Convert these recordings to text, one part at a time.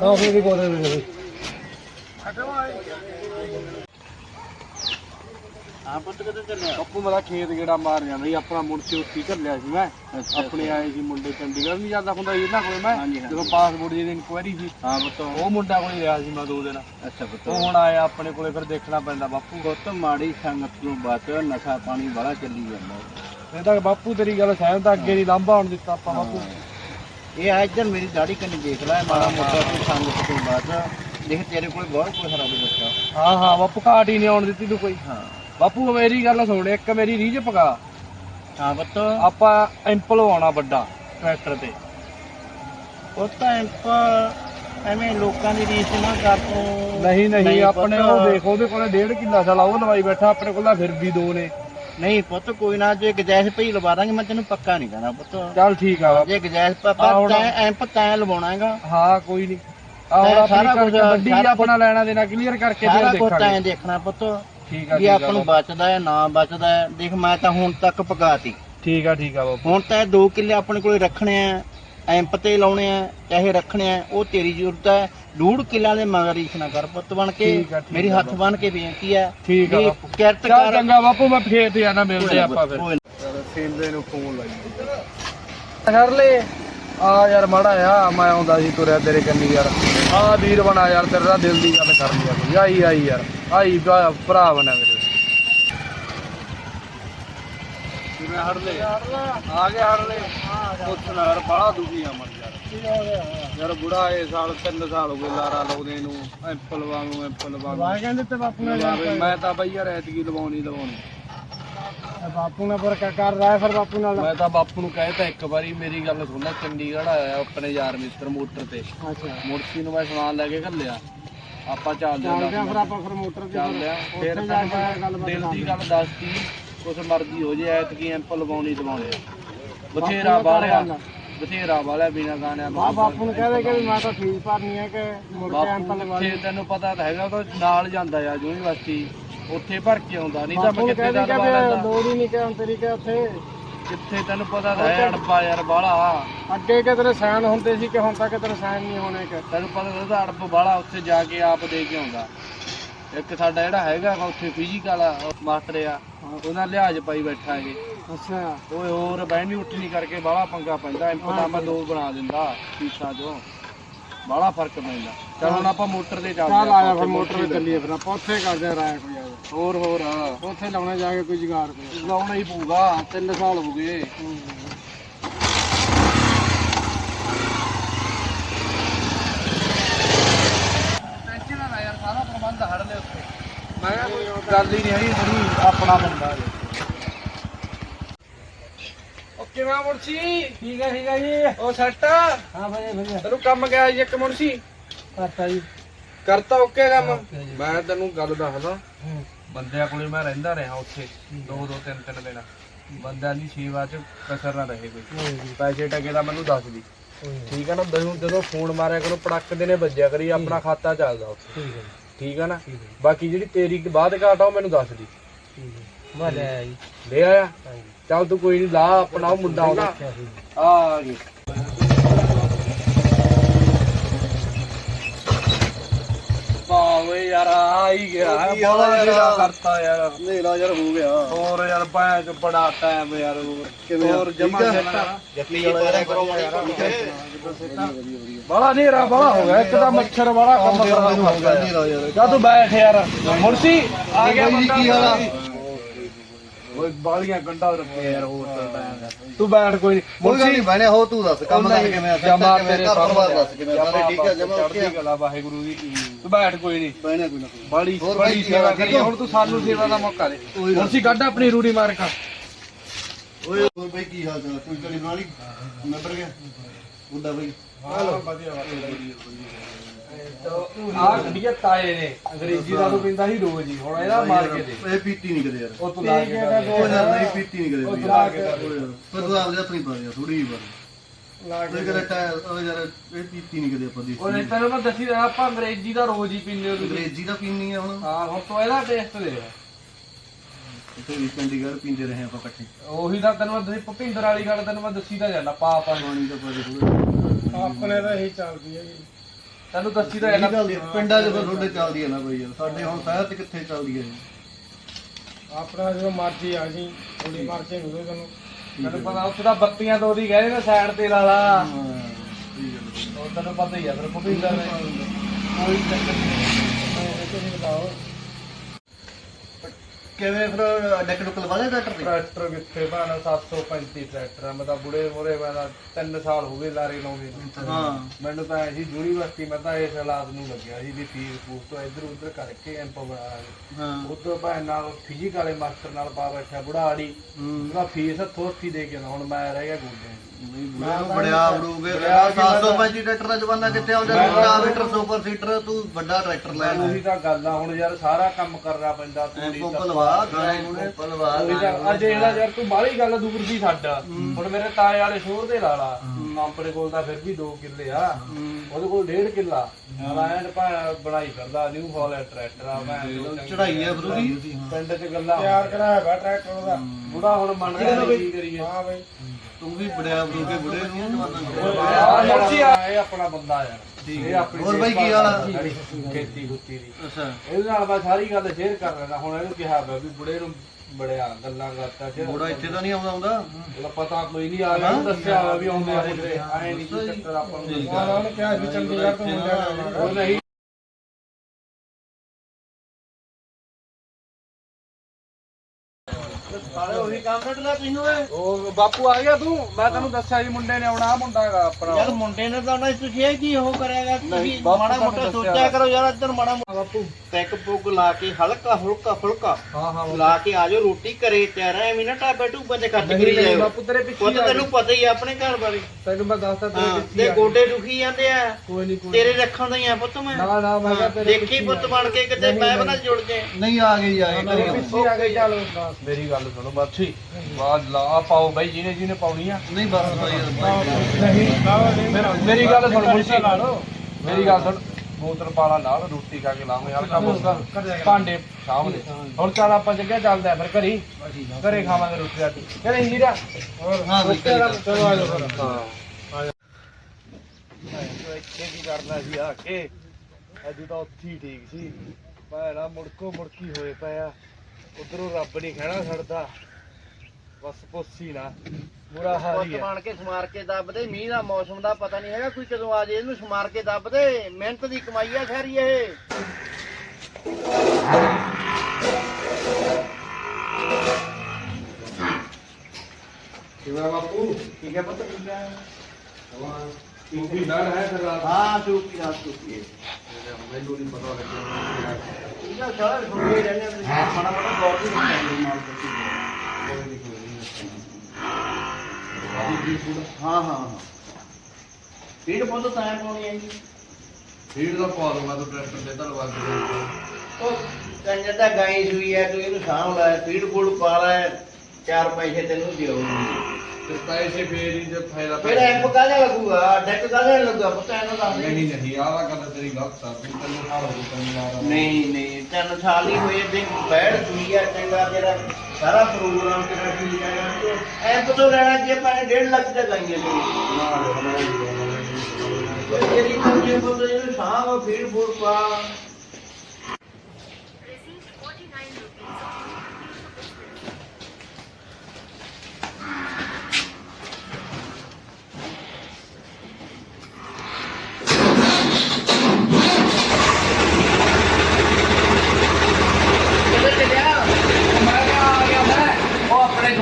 ਕਾਫੀ ਦੀ ਕੋਦੇ ਦੇ ਹਾਂ ਪੁੱਤ ਕਿੱਥੇ ਚੱਲਿਆ ਬੱਪੂ ਮੇਰਾ ਖੇਤ ਗੇੜਾ ਮਾਰ ਜਾਂਦਾ ਸੀ ਆਪਣਾ ਮੁਰਚੇ ਉੱਤੀ ਘੱਲਿਆ ਸੀ ਮੈਂ। ਆਪਣੇ ਆਏ ਸੀ ਮੁੰਡੇ ਚੰਡੀਗੜ੍ਹ ਨਹੀਂ ਜਾਂਦਾ ਹੁੰਦਾ ਸੀ ਇਹਨਾਂ ਕੋਲੇ ਮੈਂ। ਹਾਂਜੀ, ਹਾਂਜੀ। ਜਦੋਂ ਪਾਸਪੋਰਟ ਦੀ ਇਨਕੁਆਇਰੀ ਸੀ ਹਾਂ ਪੁੱਤ। ਉਹ ਮੁੰਡਾ ਕੋਲੇ ਰਿਹਾ ਸੀ ਮੈਂ ਦੋ ਦਿਨ। ਅੱਛਾ ਪੁੱਤ। ਉਹ ਹੁਣ ਆਇਆ ਆਪਣੇ ਕੋਲੇ ਫਿਰ ਦੇਖਣਾ ਪੈਂਦਾ ਬਾਪੂ। ਪੁੱਤ ਮਾੜੀ ਸੰਗਤ ਤੋਂ ਬਚ ਨਸ਼ਾ ਪਾਣੀ ਬੜਾ ਚੱਲੀ ਜਾਂਦਾ। ਇਹ ਤਾਂ ਬਾਪੂ ਤੇਰੀ ਗੱਲ ਸਹਿਮਤ ਆ, ਅੱਗੇ ਨਹੀਂ ਲਾਂਭਾ ਹੁਣ ਦਿੱਤਾ ਆਪਾਂ ਬਾਪੂ। ਇਹ ਆ ਇੱਧਰ ਮੇਰੀ ਦਾੜੀ ਕੰਨੀ ਦੇਖ ਲੈ ਮਾੜਾ ਮੋਟਾ ਤੂੰ ਸੰਗਤ ਤੋਂ ਬਚ ਦੇਖ ਤੇਰੇ ਕੋਲ ਬਹੁਤ ਕੁਝ ਰੱਬ ਦਿੱਤਾ ਹਾਂ ਹਾਂ ਬਾਪੂ ਘਾਟ ਹੀ ਨਹੀਂ ਆਉਣ ਦਿੱਤੀ ਤੂੰ ਕੋਈ। ਹਾਂ। ਬਾਪੂ ਮੇਰੀ ਗੱਲ ਸੁਣ ਇੱਕ ਮੇਰੀ ਰੀਝ ਪਕਾ। ਹਾਂ ਪੁੱਤ। ਆਪਾਂ ਐਂਪਲ ਆਉਣਾ ਵੱਡਾ ਟਰੈਕਟਰ ਤੇ। ਪੁੱਤ ਇੰਪ ਐਵੇਂ ਲੋਕਾਂ ਦੀ ਰੀਸ ਨਾ ਕਰ ਤੂੰ। ਨਹੀਂ ਨਹੀਂ ਆਪਣੇ। ਉਹ ਦੇਖੋ ਉਹਦੇ ਕੋਲੇ ਡੇਢ ਕਿੱਲਾ ਸਾਲਾ ਉਹ ਲਵਾਈ ਬੈਠਾ ਆਪਣੇ ਕੋਲ ਤਾਂ ਫਿਰ ਵੀ ਦੋ ਨੇ। ਨਹੀਂ ਪੁੱਤ ਕੋਈ ਨਾ ਜੇ ਗਜੈਸ ਭਈ ਲਵਾ ਦਾਂਗੇ ਮੈਂ ਤੈਨੂੰ ਪੱਕਾ ਨਹੀਂ ਕਹਿਣਾ ਪੁੱਤ। ਚੱਲ ਠੀਕ ਆ ਜੇ ਗਜੈਸ ਆਹ ਹੁਣ- ਤੈਂ ਐਂਪ ਤੈਂ ਲਵਾਉਣਾ ਹੈਗਾ। ਹਾਂ ਕੋਈ ਨਹੀਂ। ਆਹ ਸਾਰਾ ਕੁਝ- ਵੱਡੀ ਸਾਰਾ ਆਪਣਾ ਲੈਣਾ ਦੇਣਾ ਕਲੀਅਰ ਕਰਕੇ ਸਾਰਾ ਫਿਰ ਕੁਝ ਦੇਖਾਂਗੇ ਦੇਖਣਾ ਪੁੱਤ। ਠੀਕ ਆ ਵੀ ਠੀਕ ਆ ਆਪਾਂ ਨੂੰ। ਬਚਦਾ ਹੈ ਨਾ ਬਚਦਾ ਹੈ। ਦੇਖ ਮੈਂ ਤਾਂ ਹੁਣ ਤੱਕ ਪਕਾਤੀ ਠੀਕ ਆ ਠੀਕ ਆ ਬਾਪੂ ਹੁਣ ਤਾਂ ਇਹ 2 ਕਿੱਲੇ ਆਪਣੇ ਕੋਲੇ ਰੱਖਣੇ ਆ ਐਂਪ ਤੇ ਲਾਉਣੇ ਆ ਚਾਹੇ ਰੱਖਣੇ ਆ ਉਹ ਤੇਰੀ ਜ਼ਰੂਰਤ ਹੈ। ਡੂੜ ਕਿੱਲਾ ਦੇ ਮਗਰ ਰੀਸ ਨਾ ਕਰ ਪੁੱਤ ਬਣ ਕੇ ਠੀਕ ਆ, ਠੀਕ ਮੇਰੀ ਆ ਹੱਥ ਬਣ ਕੇ ਬੇਨਤੀ ਹੈ ਠੀਕ ਆ ਵੀ ਬਾਪੂ। ਕਿਰਤ ਚੱਲ ਕਰ ਚੰਗਾ ਬਾਪੂ ਮੈਂ ਖੇਤ ਜਾਣਾ ਮਿਲਦੇ ਆਪਾਂ ਫਿਰ। ਨਾ। ਸਿੰਦੇ ਨੂੰ ਫੋਨ ਲਾਈ ਕਰ ਲੈ। ਆ ਯਾਰ ਮੜਾ ਆ ਮੈਂ ਆਉਂਦਾ ਸੀ ਤੁਰਿਆ ਤੇਰੇ ਕੰਨੀ ਯਾਰ ਆ ਵੀਰ ਬਣਾ ਯਾਰ ਤੇਰੇ ਦਿਲ ਦੀ ਗੱਲ ਕਰਨੀ ਆ ਕੋਈ। ਆਈ ਆਈ ਯਾਰ। ਆਈ ਭਰਾ- ਭਰਾ ਬਣਾ ਮੇਰੇ। ਕਿਵੇਂ ਹੜ ਲੈ ਆ ਗਿਆ ਹੜ ਲੈ ਪੁੱਛ ਨਾ ਯਾਰ ਬੜਾ ਦੁਖੀ ਆ ਮਨ ਯਾਰ ਯਾਰ ਬੁੜਾ ਇਹ ਸਾਲ 3 ਸਾਲ ਹੋ ਗਏ ਲਾਰਾ ਲਾਉਂਦੇ ਨੂੰ ਐਂਪਲ ਵਾਂਗੂ ਐਂਪਲ ਵਾਂਗੂ। ਵਾਹ ਕਹਿੰਦੇ ਤੇ ਬਾਪੂ ਨੇ ਲਵਾਵੇ, ਮੈਂ ਤਾਂ ਬਈ ਯਾਰ ਐਤਕੀ ਲਵਾਉਣੀ ਲਵਾਉਣੀ। ਬਾਪੂ ਨੇ ਪਰ ਕਰ ਰਹਾ ਫਿਰ ਬਾਪੂ ਨਾਲ। ਮੈਂ ਤਾਂ ਬਾਪੂ ਨੂੰ ਕਹਿ ਤਾ ਇੱਕ ਵਾਰੀ ਮੇਰੀ ਗੱਲ ਸੁਣ ਲੈ ਚੰਡੀਗੜ੍ਹ ਆਇਆ ਆਪਣੇ ਯਾਰ ਮਿੱਤਰ ਮੋਟਰ ਤੇ। ਅੱਛਾ। ਮੁਰਸੀ ਨੂੰ ਮੈਂ ਸਮਾਨ ਲੈ ਕੇ ਘੱਲਿਆ। ਆਪਾਂ ਚੱਲਦੇ ਚੱਲਦੇ ਆ ਫਿਰ ਹਾਂ ਆਪਾਂ ਫਿਰ ਮੋਟਰ ਤੇ ਚੱਲਦੇ ਆ ਫਿਰ ਜਾ ਕੇ ਦਿਲ ਦੀ ਗੱਲ ਦੱਸਤੀ ਕੁਛ ਮਰਜ਼ੀ ਹੋ ਜੇ ਐਤਕੀ ਐਂਪ ਲਵਾਉਣੀ ਲਵਾਉਣੇ ਆ। ਬਥੇਰਾ ਬਾਲਿਆ ਬਥੇਰਾ ਬਾਲਿਆ ਬਿਨਾ ਗਾਣਿਆਂ ਤੋਂ ਬਾਪੂ ਨੂੰ ਕਹਦੇ ਕਿ ਮੈਂ ਤਾਂ ਫੀਸ ਭਰਨੀ ਹੈ ਕਿ ਮੁੜ ਕੇ ਐਂਪ ਬਾਪੂ ਲਵਾ ਉੱਥੇ ਤੈਨੂੰ ਪਤਾ ਤਾਂ ਹੈਗਾ ਉਹ ਤਾਂ ਨਾਲ ਜਾਂਦਾ ਆ ਯੂਨੀਵਰਸਿਟੀ ਉੱਥੇ ਭਰ ਕੇ ਆਉਂਦਾ ਨਹੀਂ ਤਾਂ ਬਾਪੂ ਮੈਂ ਨੂੰ ਕਿੱਥੇ ਕਹਦੇ ਦਾ ਕਿ ਲਵਾ ਲੈਂਦਾ। ਲੋੜ ਹੀ ਨਹੀਂ ਕਿ ਹੁਣ ਤੇਰੀ ਕਿ ਉੱਥੇ ਕਿੱਥੇ ਤੈਨੂੰ ਪਤਾ ਤਾਂ ਹੈ ਅੜਬਾ ਯਾਰ ਬਾਲਾ ਅੱਗੇ ਕਿ ਤੇਰੇ ਸਾਈਨ ਹੁੰਦੇ ਸੀ ਕਿ ਹੁਣ ਤੱਕ ਤੇਰੇ ਸਾਈਨ ਨਹੀਂ ਹੋਣੇ ਕਿ? ਤੈਨੂੰ ਪਤਾ ਤਾਂ ਉਹਦਾ ਅੜਬ ਬਾਲਾ ਉੱਥੇ ਜਾ ਕੇ ਆਪ ਦੇ ਕੇ ਆਉਂਦਾ। ਇੱਕ ਸਾਡਾ ਜਿਹੜਾ ਹੈਗਾ ਉੱਥੇ ਫਿਜ਼ੀਕਲ ਮਾਸਟਰ ਆ ਉਹਨਾਂ ਲਿਹਾਜ਼ ਪਾਈ ਬੈਠਾ ਹੈਗੇ। ਅੱਛਾ। ਓਏ ਹੋਰ ਬਹਿਣੀ ਉੱਠਣੀ ਕਰਕੇ ਬਾਲਾ ਪੰਗਾ ਪੈਂਦਾ ਇੰਪਲਾ ਮੈਂ ਦੋ ਬਣਾ ਦਿੰਦਾ ਫੀਸਾਂ ਚੋਂ। ਬਾਲਾ ਫ਼ਰਕ ਪੈਂਦਾ। ਚਲ ਹੁਣ ਆਪਾਂ ਮੋਟਰ ਤੇ ਚੱਲਦੇ ਚੱਲ ਆਇਆ ਫਿਰ ਮੋਟਰ ਤੇ ਚੱਲੀਏ ਫਿਰ ਆਪਾਂ ਉੱਥੇ ਕਰਦੇ ਆ ਰਾਇਆ ਕੋਈ ਆ ਹੋਰ ਹੋਰ। ਉੱਥੇ ਲਾਉਣੇ ਜਾ ਕੇ ਕੋਈ ਜੁਗਾੜ ਕੋਈ। ਲਾਉਣਾ ਹੀ ਪਊਗਾ ਤਿੰਨ ਸਾਲ ਹੋ ਗਏ। ਟੈਨਸ਼ਨ ਨਾ ਯਾਰ ਸਾਰਾ ਪ੍ਰਬੰਧ ਹੜ ਲੈ ਉੱਥੇ ਮੈਂ ਕੋਈ ਗੱਲ ਹੀ ਨਹੀਂ ਹੈਗੀ ਬੜੀ ਆਪਣਾ ਬੰਦਾ ਹੈ ਮੈਂ ਮੁਰਸ਼ੀ ਠੀਕ ਹੈ ਠੀਕ ਹੈ ਜੀ। ਉਹ ਸੈੱਟ? ਹਾਂ ਭਾਈ ਭਾਈ ਤੈਨੂੰ ਕੰਮ ਗਿਆ ਜੀ ਇੱਕ ਮੁਰਸ਼ੀ ਕਰਤਾ ਜੀ। ਕਰਤਾ ਓਕੇ ਕੰਮ? ਮੈਂ ਤੈਨੂੰ ਗੱਲ ਦੱਸਦਾ। ਬੰਦਿਆਂ ਕੋਲੇ ਮੈਂ ਰਹਿੰਦਾ ਰਿਹਾ ਉੱਥੇ। ਦੋ ਦੋ ਤਿੰਨ ਤਿੰਨ ਦਿਨ। ਬੰਦਿਆਂ ਦੀ ਸੇਵਾ ਚ ਕਸਰ ਨਾ ਰਹੇ ਕੋਈ। ਪੈਸੇ ਟਕੇ ਦਾ ਮੈਨੂੰ ਦੱਸ ਦੀ। ਠੀਕ ਹੈ ਨਾ ਜਦੋਂ ਜਦੋਂ ਫੋਨ ਮਾਰਿਆ ਕਰੋ ਪੜਕ ਦੇ ਨੇ ਵੱਜਿਆ ਕਰੀ ਆਪਣਾ ਖਾਤਾ ਚੱਲਦਾ ਉੱਥੇ। ਠੀਕ ਹੈ ਠੀਕ ਹੈ ਨਾ ਬਾਕੀ ਜਿਹੜੀ ਤੇਰੀ ਬਾਅਦ ਘਾਟ ਆ ਉਹ ਮੈਨੂੰ ਦੱਸ ਦੀ। ਮੈਂ ਲੈ ਆਇਆ ਜੀ ਲੈ ਆਇਆ? ਚੱਲ ਤੂੰ ਕੋਈ ਨਹੀਂ ਲਾ ਆਪਣਾ ਉਹ ਮੁੰਡਾ ਆਉਂਦਾ ਆ ਗਈ ਬਾਵੇ ਯਾਰ ਆ ਹੀ ਗਿਆ। ਬੜਾ ਜਿਹੜਾ ਕਰਤਾ ਯਾਰ। ਨੇਲਾ ਯਾਰ ਹੋ ਗਿਆ। ਹੋਰ ਯਾਰ ਭਾਂ ਚ ਬੜਾ ਟਾਈਮ ਯਾਰ ਹੋਰ। ਹੋਰ ਜਮਾ ਜੱਤੀ ਵਾਲਾ ਯਾਰ ਕਰੋ ਯਾਰ। ਬੜਾ ਨੇਰਾ ਬੜਾ ਹੋ ਗਿਆ। ਇੱਕ ਤਾਂ ਮੱਛਰ ਬੜਾ ਕੰਮ ਕਰਦਾ ਹੋ ਗਿਆ। ਨੇਲਾ ਯਾਰ। ਜਾ ਤੂੰ ਬੈਠ ਯਾਰ। ਮੁਰਸੀ ਆ ਗਿਆ ਬਾਈ ਜੀ, ਕੀ ਹਾਲ ਆ? ਓਏ ਬਾਲੀਆਂ ਗੰਡਾ ਰੱਖੇ ਯਾਰ ਹੋਰ ਤਾਂ ਟਾਈਮ ਤੂੰ ਬੈਠ ਕੋਈ ਨਹੀਂ ਕੋਈ ਗੱਲ ਨਹੀਂ ਬਣੇ ਹੋ ਤੂੰ ਦੱਸ ਕੰਮ ਕਰ ਕਿਵੇਂ ਆ ਜਮਾ ਕਿਵੇਂ ਤੇਰੇ ਘਰ ਪਰਿਵਾਰ ਦੱਸ ਕਿਵੇਂ ਸਾਰੇ ਠੀਕ ਆ ਜਮਾ ਓਕੇ ਚੜ੍ਹਦੀ ਕਲਾ ਵਾਹਿਗੁਰੂ ਦੀ। ਤੂੰ ਬੈਠ ਕੋਈ ਨਹੀਂ ਬਣੇ ਕੋਈ ਨਾ। ਕੋਈ ਬੜੀ ਹੋਰ ਬਾਈ ਬੜੀ ਕੀ ਸੇਵਾ ਹਾਲ ਕਰੀ ਠੀਕ ਹੋ? ਹੁਣ ਤੂੰ ਸਾਨੂੰ ਸੇਵਾ ਦਾ ਮੌਕਾ ਦੇ। ਗੱਲ। ਕੱਢ ਆਪਣੀ ਰੂੜੀ ਮਾਰ ਕਾ ਓਏ ਹੋਰ ਬਾਈ ਕੀ ਹਾਲ ਚਾਲ? ਕੋਈ ਕਲੀ ਬਣਾ ਲਈ? ਨੰਬਰ ਗਿਆ? ਉੱਡਾ ਬਾਈ। ਆ ਗੱਡੀਆਂ ਤਾਏ ਨੇ ਅੰਗਰੇਜ਼ੀ ਦਾ ਤੂੰ ਪੀਂਦਾ ਸੀ ਰੋਜ਼ ਹੀ ਹੁਣ ਇਹਦਾ ਮਾਰ ਕੇ ਦੇ। ਇਹ ਪੀਤੀ ਨਹੀਂ ਕਦੇ ਯਾਰ। ਉਹ ਤੂੰ ਲਾ ਕੇ ਕਰ। ਉਹ ਯਾਰ ਨਹੀਂ ਪੀਤੀ ਨਹੀਂ ਕਦੇ ਉਹ ਬਾਈ ਲਾ ਕੇ ਕਰ। ਓਏ ਯਾਰ, ਪਰ ਤੂੰ ਆਪਦੇ ਹੱਥ ਨਹੀਂ ਪਾ ਯਾਰ ਥੋੜੀ ਜਿਹੀ ਪਾ ਲਾ ਇਹ ਕਦੇ ਟਾਇਰ ਉਹ ਯਾਰ ਇਹ ਪੀਤੀ ਨਹੀਂ ਕਦੇ ਆਪਾਂ ਦੀ ਉਹ ਨਹੀਂ ਤੈਨੂੰ ਮੈਂ ਦੱਸੀ ਦੇਣਾ ਆਪਾਂ ਅੰਗਰੇਜ਼ੀ ਦਾ ਰੋਜ਼ ਹੀ ਪੀਂਦੇ ਹੋ ਤੁਸੀਂ। ਅੰਗਰੇਜ਼ੀ ਦਾ ਪੀਣੀ ਆ ਹੁਣ। ਹਾਂ ਹੁਣ ਤੂੰ ਇਹਦਾ ਟੇਸਟ ਦੇ। ਇੱਥੇ ਵੀ ਚੰਡੀਗੜ੍ਹ ਪੀਂਦੇ ਰਹੇ ਆਪਾਂ ਇਕੱਠੇ। ਉਹੀ ਤਾਂ ਤੈਨੂੰ ਮੈਂ ਦੱਸੀ ਭੁਪਿੰਦਰ ਵਾਲੀ ਗੱਲ ਤੈਨੂੰ ਮੈਂ ਦੱਸੀ ਤਾਂ ਜਾਂਦਾ ਪਾ ਪਾ ਪਾਣੀ ਦਾ ਪਾ ਆਪਣੇ ਤਾਂ ਇਹੀ ਚੱਲਦੀ ਹੈ ਜੀ। ਤੈਨੂੰ ਦੱਸੀ ਤਾਂ ਇਹ ਇਹਨਾਂ ਚੱਲਦੀ। ਪਿੰਡਾਂ 'ਚ ਤਾਂ ਤੁਹਾਡੇ ਚੱਲਦੀ ਹੈ ਨਾ ਬਈ ਯਾਰ ਸਾਡੇ ਹੁਣ ਸ਼ਹਿਰ 'ਚ ਕਿੱਥੇ ਚੱਲਦੀ ਹੈ? ਆਪਣਾ ਜਦੋਂ ਮਰਜ਼ੀ ਆ ਜੀ ਥੋੜੀ ਮਰਜ਼ੀ ਨੂੰ ਤੈਨੂੰ ਤੈਨੂੰ ਪਤਾ ਉੱਥੇ ਤਾਂ ਬੱਤੀਆਂ ਤੋਂ ਦੀ ਗਏ ਨਾ ਸਾਈਡ ਤੇ ਲਾ ਲਾ। ਉਹ ਤੈਨੂੰ ਪਤਾ ਹੀ ਆ ਫਿਰ ਭੁਪਿੰਦਰ ਨੇ ਕੋਈ ਚੱਕਰ ਨਹੀਂ। ਤੁਸੀਂ ਬਤਾਓ। ਕਿਵੇਂ ਫਿਰ ਡੈਕ ਡੁੱਕ ਲਵਾ ਲਿਆ ਡਾਕਟਰ ਦੀ? ਟਰੈਕਟਰ ਕਿੱਥੇ ਭਾਣਾ 735 ਟਰੈਕਟਰ ਆ। ਮੈਂ ਤਾਂ ਬੁੜੇ ਮੋਰੇ ਮੈਂ ਤਾਂ 3 ਸਾਲ ਹੋ ਗਏ ਲਾਰੇ ਲਾਉਂਦੇ ਨੂੰ। ਹਾਂ। ਮੈਨੂੰ ਤਾਂ ਐਸੀ ਯੂਨੀਵਰਸਿਟੀ ਮੈਂ ਤਾਂ ਇਸ ਹਾਲਾਤ ਨੂੰ ਲੱਗਿਆ ਸੀ ਵੀ ਫੀਸ ਫੂਸ ਤੋਂ ਇੱਧਰ ਉੱਧਰ ਕਰਕੇ ਐਂਪ ਬਣਾ ਹਾਂ। ਉਦੋਂ ਭਾਂ ਨਾਲ ਫਿਜ਼ਿਕ ਵਾਲੇ ਮਾਸਟਰ ਨਾਲ ਪਾ ਬੈਠਾ ਬੁੜਾੜੀ ਹੂੰ। ਉਹਦਾ ਫੀਸ ਹੱਥੋਂ ਹੱਥੀ ਦੇ ਕੇ ਆਉਂਦਾ, ਹੁਣ ਮੈਂ ਰਹਿ ਗਿਆ ਗੁੱਡੇ ਮੈਂ ਬੜਿਆ ਬੜੂਗੇ ਬੜਿਆ ਕੀ 725 ਟਰੈਕਟਰ ਦਾ ਜ਼ਮਾਨਾ ਕਿੱਥੇ ਆਉਂਦਾ ਮੈਂ ਤਾਂ- ਰੋਟਾਵੇਟਰ ਸੁਪਰ ਸੀਟਰ ਤੂੰ ਵੱਡਾ ਟਰੈਕਟਰ ਲੈ ਲੈ। ਉਹੀ ਤਾਂ ਗੱਲ ਆ ਹੁਣ ਯਾਰ ਸਾਰਾ ਕੰਮ ਕਰਨਾ ਪੈਂਦਾ ਤੂੰ ਐਂਪੋ ਪਲਵਾ ਗਾਣੇ ਗੁਣੇ ਪਲਵਾ ਉਹੀ ਤਾਂ ਅੱਜ ਇਹਦਾ ਯਾਰ ਤੂੰ ਬਾਹਲੀ ਗੱਲ ਦੂਰ ਦੀ ਛੱਡ। ਹੁਣ ਮੇਰੇ ਤਾਏ ਵਾਲੇ ਸ਼ੋਰ ਦੇ ਲਾ ਲਾ। ਆਪਣੇ ਕੋਲ ਤਾਂ ਫਿਰ ਵੀ 2 ਕਿੱਲੇ ਆ। ਉਹਦੇ ਕੋਲ 1.5 ਕਿੱਲਾ। ਐਂਡ ਬਣਾਈ ਕਰਦਾ ਨਿਊ ਫਾਲ ਟਰੈਕਟਰ ਆ ਮੈਂ ਚੜਾਈ ਫਿਰ ਉਹਦੀ ਪਿੰਡ 'ਚ ਗੱਲਾਂ ਤਿਆਰ ਕਰਾਇਆ ਹੈਗਾ ਟਰੈਕਟਰ ਉਹਦਾ। ਬੁੜਾ ਹੁਣ ਮੰਨ ਗਿਆ ਕੀ ਕਰੀਏ? ਹਾਂ ਬਈ। ਤੂੰ ਵੀ ਬੜਿਆ ਬੜੂਗੇ ਬੁੜੇ ਨੂੰ ਮੁਰਸ਼ੀ ਆ, ਇਹ ਆਪਣਾ ਬੰਦਾ ਯਾਰ। ਇਹ ਆਪਣੀ ਹੋਰ ਬਾਈ ਕੀ ਹਾਲ ਆ? ਖੇਤੀ ਖੁੱਤੀ ਦੀ। ਅੱਛਾ। ਇਹਦੇ ਨਾਲ ਮੈਂ ਸਾਰੀ ਗੱਲ ਸ਼ੇਅਰ ਕਰ ਲੈਣਾ ਹੁਣ ਇਹਨੂੰ ਕਿਹਾ ਵਾ ਵੀ ਬੁੜੇ ਨੂੰ ਬੜਿਆ ਗੱਲਾਂ ਕਰਤਾ ਚ ਬੁੜਾ ਇੱਥੇ ਤਾਂ ਨਹੀਂ ਆਉਂਦਾ ਆਉਂਦਾ? ਉਹਦਾ ਪਤਾ ਕੋਈ ਨਹੀਂ ਆ ਗਿਆ ਉਹਨੂੰ ਦੱਸਿਆ ਵਾ ਵੀ ਆਉਂਦੇ ਆ ਬੁੜੇ ਆਏ ਨਹੀਂ ਚੱਕਰ ਆਪਾਂ ਨੂੰ। ਹਾਂ ਉਹਨੇ ਕਿਹਾ ਸੀ ਚੰਡੀਗੜ੍ਹ ਤੋਂ ਨਾਲ ਉਹ ਨਹੀਂ ਸਾਰੇ ਉਹੀ ਕੰਮ ਕੱਢ ਲਿਆ ਤੈਨੂੰ ਓਏ। ਉਹ ਬਾਪੂ ਆ ਗਿਆ ਤੂੰ? ਮੈਂ ਤੈਨੂੰ ਦੱਸਿਆ ਸੀ ਮੁੰਡੇ ਨੇ ਆਉਣਾ ਆਹ ਮੁੰਡਾ ਹੈਗਾ ਆਪਣਾ। ਯਾਰ ਮੁੰਡੇ ਨੇ ਤਾਂ ਉਹਨਾਂ ਤੁਸੀਂ ਇਹ ਕੀ ਉਹ ਕਰਿਆਗਾ? ਤੁਸੀਂ ਬਾਪੂ ਮਾੜਾ ਤੁਹਾਨੂੰ ਮੋਟਾ ਦੱਸਿਆ ਸੋਚਿਆ ਕਰੋ ਯਾਰ ਇੱਧਰ ਮਾੜਾ ਮੋਟਾ ਬਾਪੂ ਪੈਕ ਪੁੱਗ ਲਾ ਕੇ ਹਲਕਾ ਹਲਕਾ ਫੁਲਕਾ ਹਾਂ ਹਾਂ ਲਾ ਕੇ ਆ ਜਾਓ ਰੋਟੀ ਘਰੇ ਤਿਆਰ ਐਵੇਂ ਨਾ ਟਾਬੇ ਟੂਬੇ ਤੇ ਖੱਟ ਨਹੀਂ ਕਰੀ ਨਹੀਂ ਜਾਓ ਬਾਪੂ ਤੇਰੇ ਪਿੱਛੇ ਉਹ ਹੀ ਤਾਂ ਆ ਤੈਨੂੰ ਪਤਾ ਹੀ ਆ ਆਪਣੇ ਘਰ ਬਾਰੇ। ਤੈਨੂੰ ਮੈਂ ਦੱਸਦਾ ਤੇਰੇ ਪਿੱਛੇ ਤੇ ਆ ਗੋਡੇ ਦੁਖੀ ਜਾਂਦੇ ਆ। ਕੋਈ ਨਹੀਂ ਕੋਈ ਤੇਰੇ ਰੱਖਾਂ ਦਾ ਹੀ ਆ ਪੁੱਤ ਮੈਂ। ਨਾ ਨਾ ਮੈਂ ਕਿਹਾ ਤੇਰੇ ਦੇਖੀ ਪੁੱਤ ਬਣ ਕੇ ਕਿਤੇ ਮੈਂ ਬਣਾ ਜੁੜ ਜੇ ਨਹੀਂ ਆ ਗਈ ਤੇਰੇ ਪਿੱਛੇ ਆ ਗਏ ਚੱਲ। ਮੇਰੀ ਗੱਲ ਸੁਣੋ ਬਾਛੀ ਬਾਦ ਲਾ ਪਾਓ ਬਾਈ ਜਿਹਨੇ ਜਿਹਨੇ ਪਾਉਣੀ ਆ। ਨਹੀਂ ਬਸ ਬਾਈ ਮੇਰੀ- ਗੱਲ ਸੁਣ ਮੁਰਸ਼ੀ ਮੇਰੀ ਗੱਲ ਸੁਣ। ਬੋਤਲ ਪਾਲਾ ਨਾਲ ਰੋਟੀ ਖਾ ਕੇ ਲਾਵਾਂਗੇ ਹਲਕਾ ਫੁਲਕਾ। ਭਾਂਡੇ ਸਾਹਮਣੇ ਹੁਣ ਚੱਲ ਆਪਾਂ ਜੱਗਿਆ ਚੱਲਦੇ ਫਿਰ ਘਰੀ। ਘਰੇ ਖਾਵਾਂਗੇ ਰੋਟੀ ਰਾਟੀ। ਘਰੇ ਹੀਰਾ ਹਾਂ ਬਈ। ਚਲੋ ਆ ਜਾਓ ਫਿਰ। ਹਾਂ। ਇੱਥੇ ਕੀ ਕਰਨਾ ਸੀ ਆ ਕੇ। ਅੱਜ ਤਾਂ ਉੱਥੇ ਹੀ ਠੀਕ ਸੀ। ਭੈਣਾ ਮੁੜਕੋ ਮੁੜਕੀ ਹੋਏ ਪਿਆ ਉਧਰੋਂ ਰੱਬ ਨਹੀਂ ਕਹਿਣਾ ਛੱਡਦਾ। ਬਸ ਪੁੱਛੀ ਨਾ ਬੁਰਾ ਹਾਲ ਪੁੱਤ ਹੀ ਹੈ ਬਣ ਕੇ ਸਮਾਰ ਕੇ ਦੱਬਦੇ ਮੀਂਹ ਦਾ ਮੌਸਮ ਦਾ ਪਤਾ ਨਹੀਂ ਹੈਗਾ ਕੋਈ ਕਦੋਂ ਆ ਜੇ ਇਹਨੂੰ ਸਮਾਰ ਕੇ ਦੱਬਦੇ ਮਿਹਨਤ ਦੀ ਕਮਾਈ ਆ ਸਾਰੀ ਇਹ। ਕਿਵੇਂ ਬਾਪੂ? ਠੀਕ ਹੈ ਪੁੱਤ ਠੀਕ ਹੈ? ਤੂੰ ਵੀ ਨਾਲ ਹੈ ਫਿਰ ਰਾਤ? ਹਾਂ ਚੁੱਕੀ ਰਾਤ ਚੁੱਕੀ ਮੈਨੂੰ ਨਹੀਂ ਪਤਾ ਲੱਗਿਆ। ਇਹਨਾਂ ਸਾਰਾ ਸੁਣਦੇ ਰਹਿੰਦੇ ਨੇ ਮਾੜਾ ਮਾੜਾ ਗੌਰ ਵੀ ਨਹੀਂ ਮਾਲ ਹਾਂ ਹਾਂ। ਹਾਂ ਪੀੜ ਪੁੱਤ ਤਾਂ ਪਾਉਣੀ ਹੈ ਜੀ ਫੀਡ ਦਾ ਪਾ ਦੂੰਗਾ ਤੂੰ ਟਰੈਕਟਰ ਦੇ ਧੰਨਵਾਦ ਉਹ ਕੰਜਰ ਦਾ ਗਾਈ ਸੂਈ ਹੈ ਤੂੰ ਇਹਨੂੰ ਸਾਂਭ ਲੈ ਪੀੜ ਪੂੜ ਪਾ ਲੈ ਚਾਰ ਪੈਸੇ ਤੈਨੂੰ ਦਿਓ ਤੇ ਪੈਸੇ ਫੇਰ ਹੀ ਜੇ ਫਾਇਦਾ ਫਿਰ ਐਂਪ ਕਾਹਦਾ ਲੱਗੂਗਾ ਡੈਕ ਕਾਹਦਾ ਲੱਗੂਗਾ ਪੁੱਤ ਇਹਨੂੰ ਦੇ ਨਹੀਂ ਨਹੀਂ ਆਹ ਗੱਲ ਤੇਰੀ ਗਲਤ ਆ ਤੂੰ ਤੈਨੂੰ ਹਾਲ ਹੋ ਤੈਨੂੰ ਨਹੀਂ ਨਹੀਂ ਤਿੰਨ ਸਾਲ ਹੀ ਹੋਏ ਦੇਖ ਬੈਠ ਹੈ ਚੰਗਾ ਤੇਰਾ ਸਾਰਾ ਪ੍ਰੋਗਰਾਮ ਤੇਰਾ ਠੀਕ ਹੈ ਐਂਪ ਤੋਂ ਲੈਣਾ ਜੇ ਆਪਾਂ 1.5 ਲੱਖ ਦਾ ਗਾਈਆਂ ਤੇ ਤੇਰੀ ਕੰਜੇ ਪੁੱਤ ਇਹਨੂੰ ਸਾਂਭ ਫੀੜ ਫੂੜ ਪਾ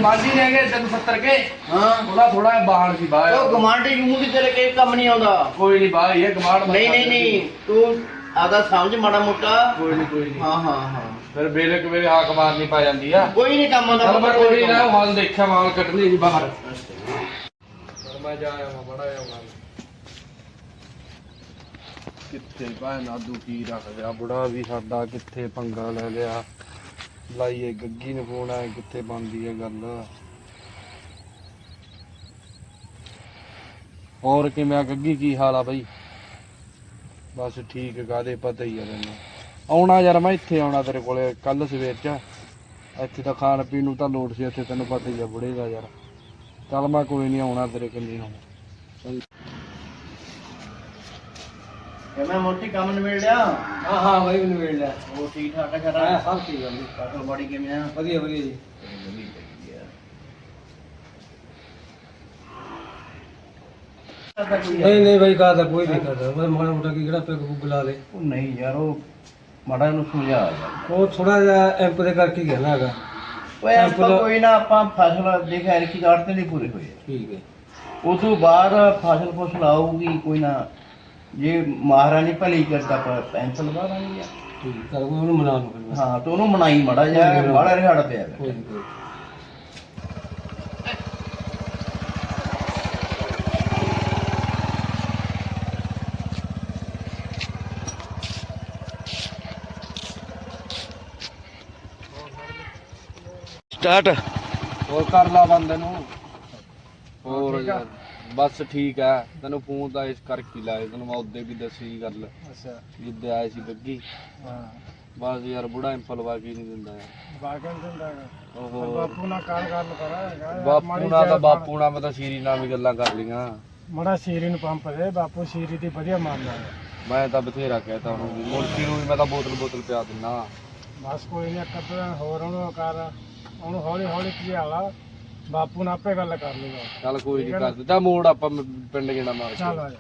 ਗਮਾਂਡੀ ਨੇ ਹੈਗੇ 370 ਕੇ। ਹਾਂ। ਉਹਦਾ ਥੋੜਾ ਜਿਹਾ ਬਾਹਰ ਸੀ ਬਾਹਰ। ਉਹ ਗਮਾਂਡੀ ਨੂੰ ਵੀ ਤੇਰੇ ਕੋਈ ਕੰਮ ਨਹੀਂ ਆਉਂਦਾ। ਕੋਈ ਨਹੀਂ ਬਾਹਰ ਹੀ ਹੈ ਗਮਾਂਡ ਨਹੀਂ ਨਹੀਂ ਨਹੀਂ। ਤੂੰ ਆਦਾ ਸਮਝ ਮਾੜਾ ਮੋਟਾ। ਕੋਈ ਨਹੀਂ ਕੋਈ ਨਹੀਂ। ਹਾਂ ਹਾਂ ਹਾਂ। ਫਿਰ ਵੇਲੇ ਕਵੇਲੇ ਹਾਕ ਮਾਰ ਨਹੀਂ ਪਾ ਜਾਂਦੀ ਆ। ਕੋਈ ਨਹੀਂ ਕੰਮ ਆਉਂਦਾ ਪੁੱਤ, ਕੋਈ ਨਾ ਮਾਲ ਦੇਖਿਆ ਮਾਲ ਕੱਢਣੀ ਸੀ ਬਾਹਰ। ਪਰ ਮੈਂ ਜਾ ਆਇਆ ਬੜਾ ਆਇਆ ਮਾਲ ਕਿੱਥੇ ਭਾਂ ਨਾ ਦੁਖੀ ਰੱਖ ਗਿਆ ਬੁੜਾ ਵੀ ਸਾਡਾ ਕਿੱਥੇ ਪੰਗਾ ਲੈ ਲਿਆ। ਲਾਈਏ ਗੱਗੀ ਨੂੰ ਫੋਨ ਆਇਆ ਕਿੱਥੇ ਬਣਦੀ ਹੈ ਗੱਲ। ਹੋਰ ਕਿਵੇਂ ਆ ਗੱਗੀ, ਕੀ ਹਾਲ ਆ ਬਈ? ਬਸ ਠੀਕ ਕਾਦੇ ਪਤਾ ਹੀ ਆ ਤੈਨੂੰ। ਆਉਣਾ ਯਾਰ ਮੈਂ ਇੱਥੇ ਆਉਣਾ ਤੇਰੇ ਕੋਲੇ ਕੱਲ ਸਵੇਰ ਚ। ਇੱਥੇ ਤਾਂ ਖਾਣ ਪੀਣ ਨੂੰ ਤਾਂ ਲੋੜ ਸੀ, ਇੱਥੇ ਤੈਨੂੰ ਪਤਾ ਹੀ ਆ ਬੁੜੇ ਦਾ ਯਾਰ। ਚੱਲ ਮੈਂ ਕੋਈ ਨਹੀਂ ਆਉਣਾ ਤੇਰੇ ਕੰਨੀ ਨੂੰ ਕਿਵੇਂ ਮੋਟੀ ਕੰਮ ਨਿਬੇੜ ਲਿਆ। ਹਾਂ ਹਾਂ ਬਾਈ ਮੈਨੂੰ ਮਿਲ ਲਿਆ। ਉਹ ਠੀਕ ਠਾਕ ਹੈ ਹਾਂ ਸਾਰਾ ਸਭ ਠੀਕ ਆ ਜੀ। ਬੋਡੀ ਕਿਵੇਂ ਆ? ਵਧੀਆ ਵਧੀਆ ਜੀ। ਵਧੀਆ ਆ ਨਹੀਂ ਨਹੀਂ ਬਾਈ ਕਹਾ ਤਾਂ ਕੋਈ ਨਹੀਂ ਕਰਦਾ। ਮੈਂ ਮਾੜਾ ਮੋਟਾ ਕੀ ਕਿਹੜਾ ਪੈਗ ਪੁੱਗ ਲਾ ਲੇ। ਉਹ ਨਹੀਂ ਯਾਰ ਉਹ ਮਾੜਾ ਨੂੰ ਸਮਝਾ ਯਾਰ। ਉਹ ਥੋੜਾ ਜਿਹਾ ਐਂਪ ਦੇ ਕਰਕੇ ਹੀ ਕਹਿਣਾ ਹੈਗਾ। ਓਏ ਆਪਾਂ ਕੋਈ ਨਾ ਆਪਾਂ ਫਸਲ ਦੇਖ ਐਰ ਕੀ ਕਾਟਦੇ ਨਹੀਂ ਪੂਰੇ ਹੋਏ ਠੀਕ ਹੈ। ਉਸ ਤੋਂ ਬਾਅਦ ਫਸਲ ਫਸਲ ਆਊਗੀ ਕੋਈ ਨਾ। ਜੇ ਮਹਾਰਾਣੀ ਭਲੀ ਕਰਦਾ ਆਪਾਂ ਪੈਨਸਲ ਠੀਕ ਕਰ ਉਹਨੂੰ ਮਨਾ ਲਓ ਫਿਰ। ਹਾਂ ਤੇ ਉਹਨੂੰ ਮਨਾਈ ਮੜਾ ਜਾ ਬੜਾ ਰਿਹਾੜ ਪਿਆ। ਕੋਈ ਨੀ, ਕੋਈ ਨੀ। ਸਟਾਰਟ ਹੋਰ ਕਰ ਲਾ ਬੰਦੇ ਨੂੰ ਹੋਰ ਯਾਰ ਬਸ ਠੀਕ ਆ ਤੈਨੂੰ ਫੋਨ ਤਾਂ ਇਸ ਕਰਕੇ ਲਾਇਆ ਤੈਨੂੰ ਮੈਂ ਉਹਦੇ ਵੀ ਦੱਸੀ ਗੱਲ। ਅੱਛਾ। ਜਿੱਦੇ ਆਏ ਸੀ ਬੱਗੀ। ਹਾਂ। ਬਸ ਯਾਰ ਬੁੜਾ ਇੰਪਲ ਵਾਕੀ ਨਹੀਂ ਦਿੰਦਾ ਯਾਰ। ਬਾਗਨ ਦਿੰਦਾ ਹੈਗਾ। ਪਰ ਓਹੋ ਬਾਪੂ ਨਾਲ ਕਾਲ ਗੱਲ ਕਰਾਂਗਾ ਬਾਪੂ ਨਾਲ ਤਾਂ ਬਾਪੂ ਨਾਲ ਮੈਂ ਤਾਂ ਸ਼ੀਰੀ ਨਾਲ ਵੀ ਗੱਲਾਂ ਕਰ ਲੀਆਂ ਮੜਾ ਸ਼ੀਰੀ ਨੂੰ ਪੰਪ ਦੇ ਬਾਪੂ ਸ਼ੀਰੀ ਦੀ ਵਧੀਆ ਮੰਨਦਾ ਹੈ ਮੈਂ ਤਾਂ ਬਥੇਰਾ ਕਹਿਤਾ ਉਹਨੂੰ ਵੀ ਮੁਰਕੀ ਨੂੰ ਵੀ ਮੈਂ ਤਾਂ ਬੋਤਲ ਬੋਤਲ ਪਿਆ ਦਿੰਨਾ। ਬਸ ਕੋਈ ਨਹੀਂ ਕੱਪੜਾ ਹੋਰ ਉਹਨੂੰ ਕਰ ਉਹਨੂੰ ਹੌਲੀ ਹੌਲੀ ਭਜਾਲਾ ਬਾਪੂ ਨਾਲ ਆਪੇ ਗੱਲ ਕਰ ਲੂਗਾ ਚੱਲ ਕੋਈ ਨਹੀਂ ਕਰ ਦਿੱਤਾ ਮੋੜ ਆਪਾਂ ਮ- ਪਿੰਡ ਗੇੜਾ ਮਾਰ ਕੇ। ਚੱਲ ਆ ਜਾ।